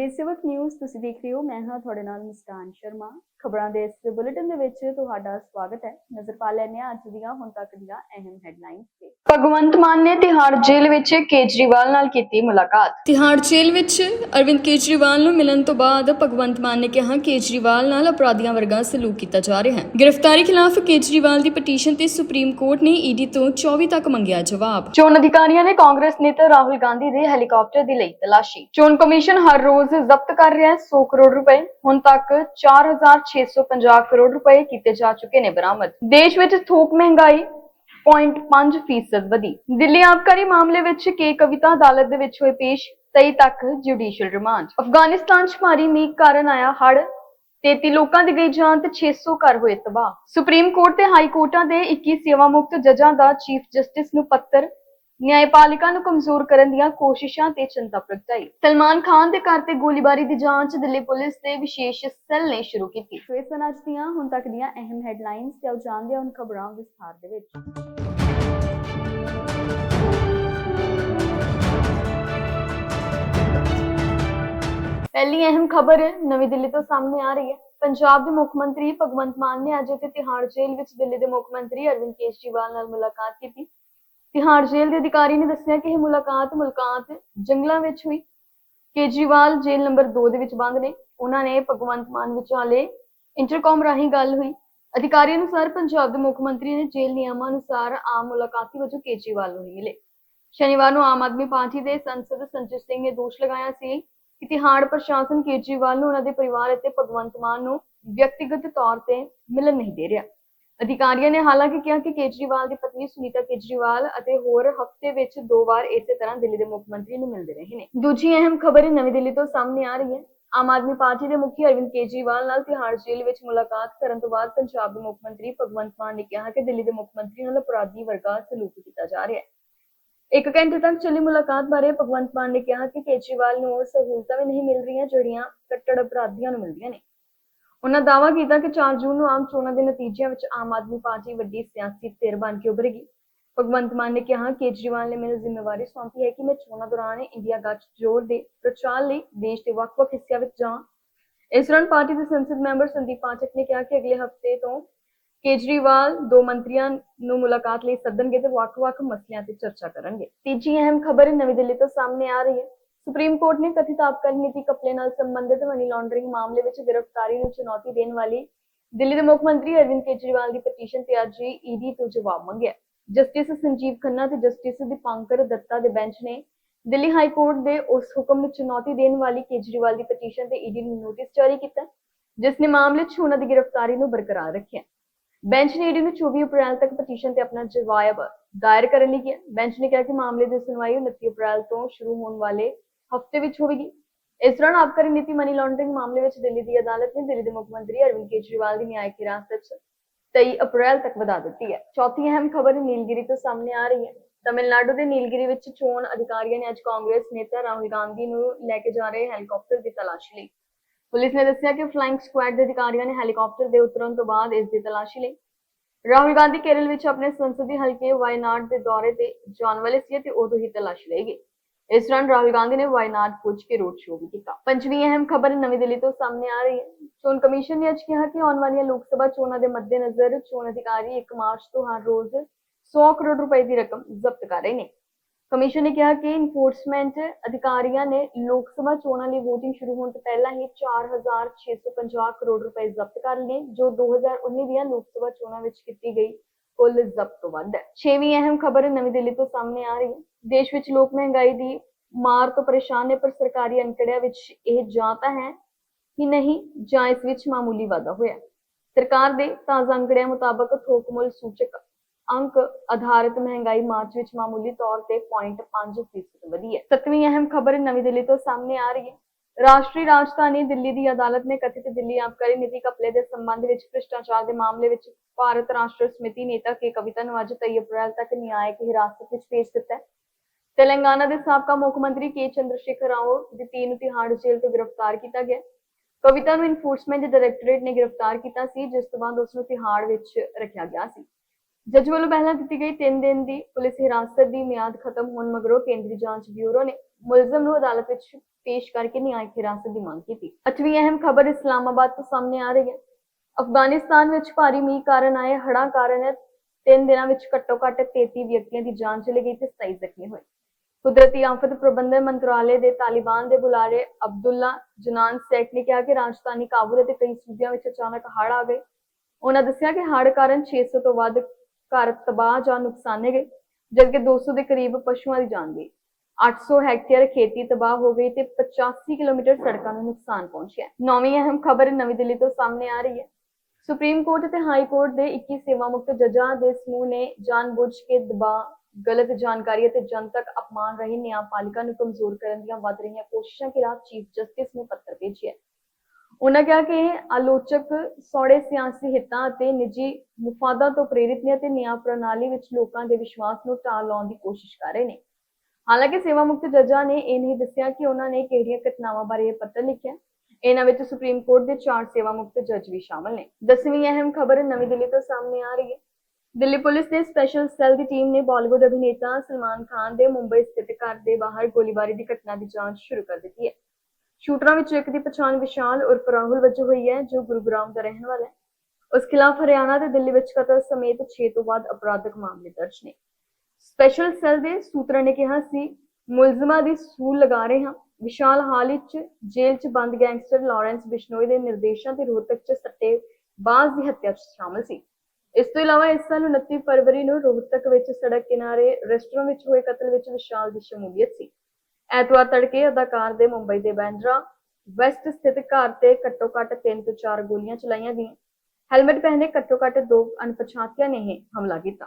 ਦੇਸ਼ ਸੇਵਕ ਨਿਊਜ਼ ਤੁਸੀਂ ਦੇਖ ਰਹੇ ਹੋ। ਮੈਂ ਹਾਂ ਤੁਹਾਡੇ ਨਾਲ ਮੁਸਕਾਨ ਸ਼ਰਮਾ। ਖਬਰਾਂ ਦੇ ਇਸ ਬੁਲੇਟਿਨ ਦੇ ਵਿੱਚ ਤੁਹਾਡਾ ਸਵਾਗਤ ਹੈ। ਨਜ਼ਰ ਪਾ ਲੈਂਦੇ ਹਾਂ ਅੱਜ ਦੀਆਂ ਹੁਣ ਤੱਕ ਦੀਆਂ ਅਹਿਮ ਹੈਡਲਾਈਨਸ ਤੇ। ਭਗਵੰਤ ਮਾਨ ਨੇ ਤਿਹਾੜ ਜੇਲ੍ਹ ਵਿੱਚ ਕੇਜਰੀਵਾਲ ਨਾਲ ਕੀਤੀ ਮੁਲਾਕਾਤ। ਤਿਹਾੜ ਜੇਲ੍ਹ ਵਿੱਚ ਅਰਵਿੰਦ ਕੇਜਰੀਵਾਲ ਨੂੰ ਮਿਲਣ ਤੋਂ ਬਾਅਦ ਭਗਵੰਤ ਮਾਨ ਨੇ ਕਿਹਾ ਕੇਜਰੀਵਾਲ ਨਾਲ ਅਪਰਾਧੀਆਂ ਵਰਗਾ ਸਲੂਕ ਕੀਤਾ ਜਾ ਰਿਹਾ ਹੈ। ਗ੍ਰਿਫਤਾਰੀ ਖਿਲਾਫ ਕੇਜਰੀਵਾਲ ਦੀ ਪਟੀਸ਼ਨ ਤੇ ਸੁਪਰੀਮ ਕੋਰਟ ਨੇ ਈਡੀ ਤੋਂ 24 ਤੱਕ ਮੰਗਿਆ ਜਵਾਬ। ਚੋਣ ਅਧਿਕਾਰੀਆਂ ਨੇ ਕਾਂਗਰਸ ਨੇਤਾ ਰਾਹੁਲ ਗਾਂਧੀ ਦੇ ਹੈਲੀਕਾਪਟਰ ਦੀ ਲਈ ਤਲਾਸ਼ੀ। ਚੋਣ ਕਮਿਸ਼ਨ ਹਰ ਰੋਜ਼ ਜ਼ਬਤ ਕਰ ਰਿਹਾ ਹੈ 100 ਕਰੋੜ ਰੁਪਏ। ਹੁਣ ਤੱਕ 4650 ਕਰੋੜ ਰੁਪਏ ਕੀਤੇ ਜਾ ਚੁੱਕੇ ਨੇ ਬਰਾਮਦ। ਦੇਸ਼ ਵਿੱਚ ਥੋਕ ਮਹਿੰਗਾਈ 0.5 ਫੀਸਦ ਵਧੀ। ਦਿੱਲੀ ਆਬਕਾਰੀ ਮਾਮਲੇ ਵਿੱਚ ਕੇ ਕਵਿਤਾ ਅਦਾਲਤ ਦੇ ਵਿੱਚ ਹੋਏ ਪੇਸ਼ 23 ਤੱਕ ਜੁਡੀਸ਼ੀਅਲ ਰਿਮਾਂਡ ਅਫਗਾਨਿਸਤਾਨ 'ਚ ਭਾਰੀ ਮੀਂਹ ਕਾਰਨ ਆਇਆ ਹੜ੍ਹ। 33 ਲੋਕਾਂ ਦੀ ਗਈ ਜਾਨ ਤੇ 600 ਘਰ ਹੋਏ ਤਬਾਹ। ਸੁਪਰੀਮ ਕੋਰਟ ਤੇ ਹਾਈ ਕੋਰਟਾਂ ਦੇ 21 ਸੇਵਾ ਮੁਕਤ ਜੱਜਾਂ ਦਾ ਚੀਫ ਜਸਟਿਸ ਨੂੰ ਪੱਤਰ ਨਿਆਂਪਾਲਿਕਾ ਨੂੰ ਕਮਜ਼ੋਰ ਕਰਨ ਦੀਆਂ ਕੋਸ਼ਿਸ਼ਾਂ ਤੇ ਚਿੰਤਾ ਪ੍ਰਗਟਾਈ। ਸਲਮਾਨ ਖਾਨ ਦੇ ਘਰ ਤੇ ਗੋਲੀਬਾਰੀ ਦੀ ਜਾਂਚ ਦਿੱਲੀ ਪੁਲਿਸ ਦੇ ਵਿਸ਼ੇਸ਼ ਸੈੱਲ ਨੇ ਸ਼ੁਰੂ ਕੀਤੀ। ਸੋ ਸਨ ਅੱਜ ਦੀਆਂ ਹੁਣ ਤੱਕ ਦੀਆਂ ਅਹਿਮ ਹੈਡਲਾਈਨਸ ਤੇ ਆਓ ਜਾਣਦੇ ਹਾਂ ਹੁਣ ਖਬਰਾਂ ਵਿਸਥਾਰ ਦੇ ਵਿੱਚ। ਪਹਿਲੀ ਅਹਿਮ ਖਬਰ ਨਵੀਂ ਦਿੱਲੀ ਤੋਂ ਸਾਹਮਣੇ ਆ ਰਹੀ ਹੈ। ਪੰਜਾਬ ਦੇ ਮੁੱਖ ਮੰਤਰੀ ਭਗਵੰਤ ਮਾਨ ਨੇ ਅੱਜ ਇੱਥੇ ਤਿਹਾੜ ਜੇਲ੍ਹ ਵਿੱਚ ਦਿੱਲੀ ਦੇ ਮੁੱਖ ਮੰਤਰੀ ਅਰਵਿੰਦ ਕੇਜਰੀਵਾਲ ਨਾਲ ਮੁਲਾਕਾਤ ਕੀਤੀ। ਤਿਹਾੜ ਜੇਲ੍ਹ ਦੇ ਅਧਿਕਾਰੀ ਨੇ ਦੱਸਿਆ ਕਿ ਇਹ ਮੁਲਾਕਾਤ ਮੁਲਾਕਾਤ ਜੰਗਲਾਂ ਵਿੱਚ ਹੋਈ। ਕੇਜਰੀਵਾਲ ਜੇਲ੍ਹ ਨੰਬਰ 2 ਦੇ ਵਿੱਚ ਬੰਦ ਨੇ। ਉਹਨਾਂ ਨੇ ਭਗਵੰਤ ਮਾਨ ਵਿਚਾਲੇ ਇੰਟਰਕਾਮ ਰਾਹੀਂ ਗੱਲ ਹੋਈ। ਅਧਿਕਾਰੀ ਅਨੁਸਾਰ ਪੰਜਾਬ ਦੇ ਮੁੱਖ ਮੰਤਰੀ ਨੇ ਜੇਲ੍ਹ ਨਿਯਮਾਂ ਅਨੁਸਾਰ ਆਮ ਮੁਲਾਕਾਤੀ ਵਜੋਂ ਕੇਜਰੀਵਾਲ ਨੂੰ ਹੀ ਮਿਲੇ। ਸ਼ਨੀਵਾਰ ਨੂੰ ਆਮ ਆਦਮੀ ਪਾਰਟੀ ਦੇ ਸੰਸਦ ਸੰਜੇ ਸਿੰਘ ਨੇ ਦੋਸ਼ ਲਗਾਇਆ ਸੀ ਕਿ ਤਿਹਾੜ ਪ੍ਰਸ਼ਾਸਨ ਕੇਜਰੀਵਾਲ ਨੂੰ ਉਹਨਾਂ ਦੇ ਪਰਿਵਾਰ ਅਤੇ ਭਗਵੰਤ ਮਾਨ ਨੂੰ ਵਿਅਕਤੀਗਤ ਤੌਰ ਤੇ ਮਿਲਣ ਨਹੀਂ ਦੇ ਰਿਹਾ। ਅਧਿਕਾਰੀਆਂ ਨੇ ਹਾਲਾਂਕਿ ਕਿਹਾ ਕਿ ਕੇਜਰੀਵਾਲ ਦੀ ਪਤਨੀ ਸੁਨੀਤਾ ਕੇਜਰੀਵਾਲ ਅਤੇ ਹੋਰ ਹਫ਼ਤੇ ਵਿੱਚ ਦੋ ਵਾਰ ਇਸੇ ਤਰ੍ਹਾਂ ਦਿੱਲੀ ਦੇ ਮੁੱਖ ਮੰਤਰੀ ਨੂੰ ਮਿਲਦੇ ਰਹੇ ਨੇ। ਦੂਜੀ ਅਹਿਮ ਖਬਰ ਨਵੀਂ ਦਿੱਲੀ ਤੋਂ ਸਾਹਮਣੇ ਆ ਰਹੀ ਹੈ। ਆਮ ਆਦਮੀ ਪਾਰਟੀ ਦੇ ਮੁਖੀ ਅਰਵਿੰਦ ਕੇਜਰੀਵਾਲ ਨਾਲ ਤਿਹਾੜ ਜੇਲ੍ਹ ਵਿੱਚ ਮੁਲਾਕਾਤ ਕਰਨ ਤੋਂ ਬਾਅਦ ਪੰਜਾਬ ਦੇ ਮੁੱਖ ਮੰਤਰੀ ਭਗਵੰਤ ਮਾਨ ਨੇ ਕਿਹਾ ਕਿ ਦਿੱਲੀ ਦੇ ਮੁੱਖ ਮੰਤਰੀ ਨਾਲ ਅਪਰਾਧੀ ਵਰਗਾ ਸਲੂਕ ਕੀਤਾ ਜਾ ਰਿਹਾ ਹੈ। ਇੱਕ ਘੰਟੇ ਤੱਕ ਚੱਲੀ ਮੁਲਾਕਾਤ ਬਾਰੇ ਭਗਵੰਤ ਮਾਨ ਨੇ ਕਿਹਾ ਕਿ ਕੇਜਰੀਵਾਲ ਨੂੰ ਉਹ ਸਹੂਲਤਾਂ ਵੀ ਨਹੀਂ ਮਿਲ ਰਹੀਆਂ ਜਿਹੜੀਆਂ ਕੱਟੜ ਅਪਰਾਧੀਆਂ ਨੂੰ ਮਿਲਦੀਆਂ ਨੇ। ਉਨ੍ਹਾਂ ਦਾਅਵਾ ਕੀਤਾ ਕਿ 4 ਜੂਨ ਨੂੰ ਆਮ ਚੋਣਾਂ ਦੇ ਨਤੀਜਿਆਂ ਵਿੱਚ ਆਮ ਆਦਮੀ ਪਾਰਟੀ ਵੱਡੀ ਸਿਆਸੀ ਧਿਰ ਬਣ ਕੇ ਉਭਰੇਗੀ। ਭਗਵੰਤ ਮਾਨ ਨੇ ਕਿਹਾ, ਕੇਜਰੀਵਾਲ ਨੇ ਮੈਨੂੰ ਜ਼ਿੰਮੇਵਾਰੀ ਸੌਂਪੀ ਹੈ ਕਿ ਮੈਂ ਚੋਣਾਂ ਦੌਰਾਨ ਇੰਡੀਆ ਗੱਠ ਜੋੜ ਦੇ ਪ੍ਰਚਾਰ ਲਈ ਦੇਸ਼ ਦੇ ਵੱਖ-ਵੱਖ ਹਿੱਸਿਆਂ ਵਿੱਚ ਜਾਵਾਂ। ਇਸ ਦੌਰਾਨ ਪਾਰਟੀ ਦੇ ਸੰਸਦ ਮੈਂਬਰ ਸੰਦੀਪ ਪਾਠਕ ਨੇ ਕਿਹਾ ਕਿ ਅਗਲੇ ਹਫ਼ਤੇ ਤੋਂ ਕੇਜਰੀਵਾਲ ਦੋ ਮੰਤਰੀਆਂ ਨੂੰ ਮੁਲਾਕਾਤ ਲਈ ਸੱਦਣਗੇ ਤੇ ਵੱਖ-ਵੱਖ ਮਸਲਿਆਂ ਤੇ ਚਰਚਾ ਕਰਨਗੇ। ਤੀਜੀ ਅਹਿਮ ਖਬਰ ਨਵੀਂ ਦਿੱਲੀ ਤੋਂ ਸਾਹਮਣੇ ਆ ਰਹੀ ਹੈ। ਸੁਪਰੀਮ ਕੋਰਟ ਨੇ ਕਥਿਤ ਆਪਕਾਰੀ ਨੀਤੀ ਕਪਲੇ ਨਾਲ ਸੰਬੰਧਿਤ ਮਨੀ ਲਾਂਡਰਿੰਗ ਮਾਮਲੇ ਵਿੱਚ ਗ੍ਰਿਫਤਾਰੀ ਨੂੰ ਚੁਣੌਤੀ ਦੇਣ ਵਾਲੀ ਦਿੱਲੀ ਦੇ ਮੁੱਖ ਮੰਤਰੀ ਅਰਵਿੰਦ ਕੇਜਰੀਵਾਲ ਦੀ ਪਟੀਸ਼ਨ ਤੇ ਅੱਜ ਈਡੀ ਤੋਂ ਜਵਾਬ ਮੰਗਿਆ। ਜਸਟਿਸ ਸੰਜੀਵ ਖੰਨਾ ਤੇ ਜਸਟਿਸ ਦੀਪਾਂਕਰ ਦੱਤਾ ਦੇ ਬੈਂਚ ਨੇ ਦਿੱਲੀ ਹਾਈ ਕੋਰਟ ਦੇ ਉਸ ਹੁਕਮ ਨੂੰ ਚੁਣੌਤੀ ਦੇਣ ਵਾਲੀ ਕੇਜਰੀਵਾਲ ਦੀ ਪਟੀਸ਼ਨ ਤੇ ਈਡੀ ਨੂੰ ਨੋਟਿਸ ਜਾਰੀ ਕੀਤਾ, ਜਿਸ ਨੇ ਮਾਮਲੇ 'ਚ ਉਹਨਾਂ ਦੀ ਗ੍ਰਿਫਤਾਰੀ ਨੂੰ ਬਰਕਰਾਰ ਰੱਖਿਆ। ਬੈਂਚ ਨੇ ਈਡੀ ਨੂੰ 24 ਅਪ੍ਰੈਲ ਤੱਕ ਪਟੀਸ਼ਨ ਤੇ ਆਪਣਾ ਜਵਾਬ ਦਾਇਰ ਕਰਨ ਲਈ ਕਿਹਾ। ਬੈਂਚ ਨੇ ਕਿਹਾ ਕਿ ਮਾਮਲੇ ਦੀ ਸੁਣਵਾਈ 29 ਅਪ੍ਰੈਲ ਤੋਂ ਸ਼ੁਰੂ ਹੋਣ ਵਾਲੇ ਹਫ਼ਤੇ ਵਿੱਚ ਹੋਵੇਗੀ। ਇਸ ਦੌਰਾਨ ਆਬਕਾਰੀ ਨੀਤੀ ਮਨੀ ਲਾਂਡਰਿੰਗ ਮਾਮਲੇ ਵਿੱਚ ਦਿੱਲੀ ਦੀ ਅਦਾਲਤ ਨੇ ਦਿੱਲੀ ਦੇ ਮੁੱਖ ਮੰਤਰੀ ਅਰਵਿੰਦ ਕੇਜਰੀਵਾਲ ਦੀ ਨਿਆਇਕ ਹਿਰਾਸਤ 'ਚ 23 ਅਪ੍ਰੈਲ ਤੱਕ ਵਧਾ ਦਿੱਤੀ ਹੈ। ਚੌਥੀ ਅਹਿਮ ਖਬਰ ਨੀਲਗਿਰੀ ਤੋਂ ਸਾਹਮਣੇ ਆ ਰਹੀ ਹੈ। ਤਮਿਲਨਾਡੂ ਦੇ ਨੀਲਗਿਰੀ ਵਿੱਚ ਚੋਣ ਅਧਿਕਾਰੀਆਂ ਨੇ ਅੱਜ ਕਾਂਗਰਸ ਨੇਤਾ ਰਾਹੁਲ ਗਾਂਧੀ ਨੂੰ ਲੈ ਕੇ ਜਾ ਰਹੇ ਹੈਲੀਕਾਪਟਰ ਦੀ ਤਲਾਸ਼ੀ ਲਈ। ਪੁਲਿਸ ਨੇ ਦੱਸਿਆ ਕਿ ਫਲਾਈਂਗ ਸਕੁਐਡ ਦੇ ਅਧਿਕਾਰੀਆਂ ਨੇ ਹੈਲੀਕਾਪਟਰ ਦੇ ਉਤਰਨ ਤੋਂ ਬਾਅਦ ਇਸ ਦੀ ਤਲਾਸ਼ੀ ਲਈ। ਰਾਹੁਲ ਗਾਂਧੀ ਕੇਰਲ ਵਿੱਚ ਆਪਣੇ ਸੰਸਦੀ ਹਲਕੇ ਵਾਇਨਾਡ ਦੇ ਦੌਰੇ ਤੇ ਜਾਣ ਵਾਲੇ ਸੀ ਤੇ ਉਦੋਂ ਹੀ ਤਲਾਸ਼ੀ ਲਈ ਗਈ ਇਸ ਦੌਰਾਨ ਰਾਹੁਲ ਗਾਂਧੀ ਨੇ ਵਾਇਨਾਡ ਪੁੱਜ ਕੇ ਰੋਡ ਸ਼ੋਅ ਵੀ ਕੀਤਾ। ਪੰਜਵੀਂ ਅਹਿਮ ਖਬਰ ਨਵੀਂ ਦਿੱਲੀ ਤੋਂ ਸਾਹਮਣੇ ਆ ਰਹੀ ਹੈ। ਚੋਣ ਕਮਿਸ਼ਨ ਨੇ ਅੱਜ ਕਿਹਾ ਕਿ ਆਉਣ ਵਾਲੀਆਂ ਲੋਕ ਸਭਾ ਚੋਣਾਂ ਦੇ ਮੱਦੇਨਜ਼ਰ ਚੋਣ ਅਧਿਕਾਰੀ 1 ਮਾਰਚ ਤੋਂ ਹਰ ਰੋਜ਼ 100 ਕਰੋੜ ਰੁਪਏ ਦੀ ਰਕਮ ਜ਼ਬਤ ਕਰ ਰਹੇ ਨੇ। ਕਮਿਸ਼ਨ ਨੇ ਕਿਹਾ ਕਿ ਇਨਫੋਰਸਮੈਂਟ ਅਧਿਕਾਰੀਆਂ ਨੇ ਲੋਕ ਸਭਾ ਚੋਣਾਂ ਲਈ VOTING ਸ਼ੁਰੂ ਹੋਣ ਤੋਂ ਪਹਿਲਾਂ ਹੀ 4650 ਕਰੋੜ ਰੁਪਏ ਜ਼ਬਤ ਕਰ ਲਏ, ਜੋ 2019 ਦੀਆਂ ਲੋਕ ਸਭਾ ਚੋਣਾਂ ਵਿੱਚ ਕੀਤੀ ਗਈ। ਕੁੱਲ ਜ਼ਬਤ ਵੱਧ ਹੈ। ਛੇਵੀਂ ਅਹਿਮ ਖਬਰ ਨਵੀਂ ਦਿੱਲੀ ਤੋਂ ਸਾਹਮਣੇ ਆ ਰਹੀ ਹੈ। ਦੇਸ਼ ਵਿੱਚ ਲੋਕ ਮਹਿੰਗਾਈ ਦੀ ਮਾਰ ਤੋਂ ਪਰੇਸ਼ਾਨ ਨੇ, ਪਰ ਸਰਕਾਰੀ ਅੰਕੜਿਆਂ ਵਿੱਚ ਇਹ ਜਾਂ ਤਾਂ ਹੈ ਕਿ ਨਹੀਂ ਜਾਂ ਇਸ ਵਿੱਚ ਮਾਮੂਲੀ ਵਾਧਾ ਹੋਇਆ ਸਰਕਾਰ ਦੇ ਤਾਜ਼ਾ ਅੰਕੜਿਆਂ ਮੁਤਾਬਕ ਥੋਕ ਮੁੱਲ ਸੂਚਕ ਅੰਕ ਆਧਾਰਿਤ ਮਹਿੰਗਾਈ ਮਾਰਚ ਵਿੱਚ ਮਾਮੂਲੀ ਤੌਰ ਤੇ 0.5% ਵਧੀ ਹੈ। ਸੱਤਵੀਂ ਅਹਿਮ ਖਬਰ ਨਵੀਂ ਦਿੱਲੀ ਤੋਂ ਸਾਹਮਣੇ ਆ ਰਹੀ ਹੈ। ਰਾਸ਼ਟਰੀ ਰਾਜਧਾਨੀ ਦਿੱਲੀ ਦੀ ਅਦਾਲਤ ਨੇ ਕਥਿਤ ਦਿੱਲੀ ਆਬਕਾਰੀ ਨੀਤੀ ਘਪਲੇ ਦੇ ਸੰਬੰਧ ਵਿੱਚ ਭ੍ਰਿਸ਼ਟਾਚਾਰ ਦੇ ਮਾਮਲੇ ਵਿੱਚ ਭਾਰਤ ਰਾਸ਼ਟਰ ਸਮਿਤੀ ਨੇਤਾ ਕੇ ਕਵਿਤਾ ਨੂੰ ਅੱਜ 23 ਅਪ੍ਰੈਲ ਤੱਕ ਨਿਆਇਕ ਹਿਰਾਸਤ ਵਿੱਚ ਭੇਜ ਦਿੱਤਾ ਹੈ। ਤੇਲੰਗਾਨਾ ਦੇ ਸਾਬਕਾ ਮੁੱਖ ਮੰਤਰੀ ਕੇ ਚੰਦਰਸ਼ੇਖਰ ਰਾਓ ਦੀ ਧੀ ਨੂੰ ਤਿਹਾੜ ਜੇਲ੍ਹ ਤੋਂ ਗ੍ਰਿਫਤਾਰ ਕੀਤਾ ਗਿਆ ਕਵਿਤਾ ਨੂੰ ਇਨਫੋਰਸਮੈਂਟ ਡਾਇਰੈਕਟੋਰੇਟ ਨੇ ਗ੍ਰਿਫਤਾਰ ਕੀਤਾ ਸੀ, ਜਿਸ ਤੋਂ ਬਾਅਦ ਉਸ ਨੂੰ ਤਿਹਾੜ ਵਿੱਚ ਰੱਖਿਆ ਗਿਆ ਸੀ। ਜੱਜ ਵੱਲੋਂ ਪਹਿਲਾਂ ਦਿੱਤੀ ਗਈ 3 ਦਿਨ ਦੀ ਪੁਲਿਸ ਹਿਰਾਸਤ ਦੀ ਮਿਆਦ ਖਤਮ ਹੋਣ ਮਗਰੋਂ ਕੇਂਦਰੀ ਜਾਂਚ ਬਿਊਰੋ ਨੇ ਮੁਲਜ਼ਮ ਨੂੰ ਅਦਾਲਤ ਵਿੱਚ ਪੇਸ਼ ਕਰਕੇ ਨਿਆਇਕ ਹਿਰਾਸਤ ਦੀ ਮੰਗ ਕੀਤੀ। ਅੱਠਵੀਂ ਅਹਿਮ ਖਬਰ ਇਸਲਾਮਾਬਾਦ ਤੋਂ ਸਾਹਮਣੇ ਆ ਰਹੀ ਹੈ। ਅਫਗਾਨਿਸਤਾਨ ਵਿੱਚ ਭਾਰੀ ਮੀਂਹ ਕਾਰਨ ਆਏ ਹੜ੍ਹਾਂ ਕਾਰਨ ਤਿੰਨ ਦਿਨਾਂ ਵਿੱਚ ਘੱਟੋ-ਘੱਟ 33 ਵਿਅਕਤੀਆਂ ਦੀ ਜਾਨ ਚਲੀ ਗਈ ਤੇ 27 ਜ਼ਖਮੀ ਹੋਏ। ਕੁਦਰਤੀ ਆਫਤ ਪ੍ਰਬੰਧਨ ਮੰਤਰਾਲੇ ਦੇ ਤਾਲਿਬਾਨ ਦੇ ਬੁਲਾਰੇ ਅਬਦੁੱਲਾ ਜਨਾਨ ਸੇਖ ਨੇ ਕਿਹਾ ਕਿ ਰਾਜਧਾਨੀ ਕਾਬੁਲ ਅਤੇ ਕਈ ਸੂਬਿਆਂ ਵਿੱਚ ਅਚਾਨਕ ਹੜ੍ਹ ਆ ਗਏ। ਉਹਨਾਂ ਦੱਸਿਆ ਕਿ ਹੜ੍ਹ ਕਾਰਨ 600 ਤੋਂ ਵੱਧ ਘਰ ਤਬਾਹ ਜਾਂ ਨੁਕਸਾਨੇ ਗਏ, ਜਦਕਿ 200 ਦੇ ਕਰੀਬ ਪਸ਼ੂਆਂ ਦੀ ਜਾਨ ਗਈ। 800 ਹੈਕਟੇਅਰ ਖੇਤੀ ਤਬਾਹ ਹੋ ਗਈ ਤੇ 85 ਕਿਲੋਮੀਟਰ ਸੜਕਾਂ ਨੂੰ ਨੁਕਸਾਨ ਪਹੁੰਚਿਆ। ਨੌਵੀਂ ਅਹਿਮ ਖਬਰ ਨਵੀਂ ਦਿੱਲੀ ਤੋਂ ਸਾਹਮਣੇ ਆ ਰਹੀ ਹੈ। ਸੁਪਰੀਮ ਕੋਰਟ ਅਤੇ ਹਾਈ ਕੋਰਟ ਦੇ 21 ਸੇਵਾ ਮੁਕਤ ਜੱਜਾਂ ਦੇ ਸਮੂਹ ਨੇ ਜਾਣਬੁੱਝ ਕੇ ਦਬਾਅ ਗਲਤ ਜਾਣਕਾਰੀ ਅਤੇ ਜਨਤਕ ਅਪਮਾਨ ਰਹੀ ਨਿਆਂਪਾਲਿਕਾ ਨੂੰ ਕਮਜ਼ੋਰ ਕਰਨ ਦੀਆਂ ਵੱਧ ਰਹੀਆਂ ਕੋਸ਼ਿਸ਼ਾਂ ਖਿਲਾਫ ਚੀਫ ਜਸਟਿਸ ਨੂੰ ਪੱਤਰ ਭੇਜਿਆ ਉਹਨਾਂ ਕਿਹਾ ਕਿ ਆਲੋਚਕ, ਸੌੜੇ ਸਿਆਸੀ ਹਿੱਤਾਂ ਅਤੇ ਨਿੱਜੀ ਮੁਫਾਦਾਂ ਤੋਂ ਪ੍ਰੇਰਿਤ ਨੇ ਅਤੇ ਨਿਆਂ ਪ੍ਰਣਾਲੀ ਵਿੱਚ ਲੋਕਾਂ ਦੇ ਵਿਸ਼ਵਾਸ ਨੂੰ ਢਾਹ ਲਾਉਣ ਦੀ ਕੋਸ਼ਿਸ਼ ਕਰ ਰਹੇ ਨੇ। ਹਾਲਾਂਕਿ ਸੇਵਾ ਮੁਕਤ ਜੱਜਾਂ ਨੇ ਇਹ ਨਹੀਂ ਦੱਸਿਆ ਕਿ ਉਹਨਾਂ ਨੇ ਕਿਹੜੀਆਂ ਘਟਨਾਵਾਂ ਬਾਰੇ ਇਹ ਪੱਤਰ ਲਿਖਿਆ। ਇਹਨਾਂ ਵਿੱਚ ਸੁਪਰੀਮ ਕੋਰਟ ਦੇ ਚਾਰ ਸੇਵਾ ਮੁਕਤ ਜੱਜ ਵੀ ਸ਼ਾਮਲ ਨੇ। ਦਸਵੀਂ ਅਹਿਮ ਖਬਰ ਨਵੀਂ ਦਿੱਲੀ ਤੋਂ ਸਾਹਮਣੇ ਆ ਰਹੀ ਹੈ। ਦਿੱਲੀ ਪੁਲਿਸ ਦੇ ਸਪੈਸ਼ਲ ਸੈੱਲ ਦੀ ਟੀਮ ਨੇ ਬਾਲੀਵੁੱਡ ਅਭਿਨੇਤਾ ਸਲਮਾਨ ਖਾਨ ਦੇ ਮੁੰਬਈ ਸਥਿਤ ਘਰ ਦੇ ਬਾਹਰ ਗੋਲੀਬਾਰੀ ਦੀ ਘਟਨਾ ਦੀ ਜਾਂਚ ਸ਼ੁਰੂ ਕਰ ਦਿੱਤੀ ਹੈ। ਸ਼ੂਟਰਾਂ ਵਿੱਚੋਂ ਇੱਕ ਦੀ ਪਛਾਣ ਵਿਸ਼ਾਲ ਉਰਫ ਰਾਹੁਲ ਵਜੋਂ ਹੋਈ ਹੈ, ਜੋ ਗੁਰੂਗ੍ਰਾਮ ਦਾ ਰਹਿਣ ਵਾਲਾ ਹੈ। ਉਸ ਖਿਲਾਫ ਹਰਿਆਣਾ ਤੇ ਦਿੱਲੀ ਵਿੱਚ ਕਤਲ ਸਮੇਤ 6 ਤੋਂ ਵੱਧ ਅਪਰਾਧਿਕ ਮਾਮਲੇ ਦਰਜ ਨੇ। ਸਪੈਸ਼ਲ ਸੈੱਲ ਦੇ ਸੂਤਰਾਂ ਨੇ ਕਿਹਾ ਸੀ, ਮੁਲਜ਼ਮਾਂ ਦੀ ਸੂਲ ਲਗਾ ਰਹੇ ਹਾਂ। ਵਿਸ਼ਾਲ ਹਾਲ ਵਿੱਚ ਜੇਲ੍ਹ 'ਚ ਬੰਦ ਗੈਂਗਸਟਰ ਲਾਰੈਂਸ ਬਿਸ਼ਨੋਈ ਦੇ ਨਿਰਦੇਸ਼ਾਂ ਤੇ ਰੋਹਤਕ 'ਚ ਸੱਟੇ ਬਾਜ਼ ਦੀ ਹੱਤਿਆ 'ਚ ਸ਼ਾਮਲ ਸੀ। ਇਸ ਤੋਂ ਇਲਾਵਾ ਇਸ ਸਾਲ 29 ਫਰਵਰੀ ਨੂੰ ਰੋਹਤਕ ਵਿੱਚ ਸੜਕ ਕਿਨਾਰੇ ਰੈਸਟੋਰੈਂਟ ਵਿੱਚ ਹੋਏ ਕਤਲ ਵਿੱਚ ਵਿਸ਼ਾਲ ਦੀ ਸ਼ਮੂਲੀਅਤ ਸੀ। ਐਤਵਾਰ ਤੜਕੇ ਅਦਾਕਾਰ ਦੇ ਮੁੰਬਈ ਦੇ ਬੈਂਡਰਾ ਵੈਸਟ ਸਥਿਤ ਘਰ ਤੇ ਘੱਟੋ-ਘੱਟ 3 ਤੋਂ 4 ਗੋਲੀਆਂ ਚਲਾਈਆਂ ਗਈਆਂ। ਹੈਲਮਟ ਪਹਿਨੇ ਘੱਟੋ-ਘੱਟ ਦੋ ਅਣਪਛਾਤਿਆਂ ਨੇ ਇਹ ਹਮਲਾ ਕੀਤਾ।